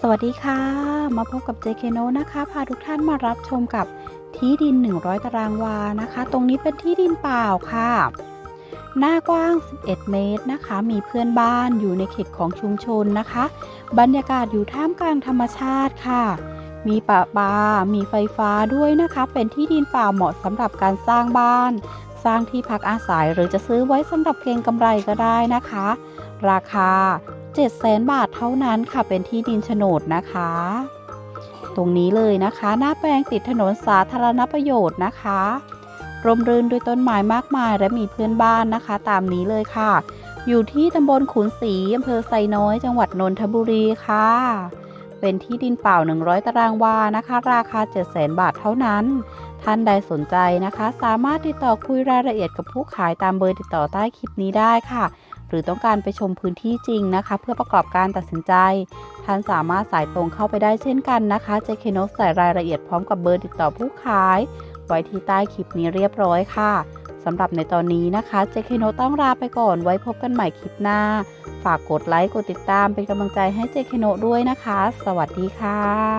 สวัสดีค่ะ มาพบกับ JK n o นะคะ พาทุกท่านมารับชมกับที่ดิน 100 ตารางวานะคะ ตรงนี้เป็นที่ดินเปล่าค่ะ หน้ากว้าง 11 เมตรนะคะ มีเพื่อนบ้านอยู่ในเขตของชุมชนนะคะ บรรยากาศอยู่ท่ามกลางธรรมชาติค่ะ มีป่าปามีไฟฟ้าด้วยนะคะ เป็นที่ดินเปล่าเหมาะสำหรับการสร้างบ้าน สร้างที่พักอาศัยหรือจะซื้อไว้สำหรับเก็งกำไรก็ได้นะคะ ราคา 700,000บาทเท่านั้นค่ะเป็นที่ดินโฉนดนะคะ ตรงนี้เลยนะคะ หน้าแปลงติดถนนสาธารณประโยชน์นะคะร่มรื่นด้วยต้นไม้มากมายและมีเพื่อนบ้านนะคะ ตามนี้เลยค่ะ อยู่ที่ตำบลขุนศรีอำเภอไซน้อย จังหวัดนนทบุรีค่ะ เป็นที่ดินเปล่า 100 ตารางวานะคะ ราคา 700,000บาทเท่านั้น ท่านใดสนใจนะคะ สามารถติดต่อคุยรายละเอียดกับผู้ขายตามเบอร์ติดต่อใต้คลิปนี้ได้ค่ะ รือต้องการไปชมพื้นที่จริงนะคะ เพื่อประกอบการตัดสินใจ ท่านสามารถสายตรงเข้าไปได้เช่นกันนะคะเจคโนใส่รายละเอียดพร้อมกับเบอร์ติดต่อผู้ขาย ไว้ที่ใต้คลิปนี้เรียบร้อยค่ะสำหรับในตอนนี้นะคะเจคโนต้องลาไปก่อนไว้พบกันใหม่คลิปหน้า ฝากกดไลค์กดติดตามเป็นกำลังใจให้เจคโนด้วยนะคะ สวัสดีค่ะ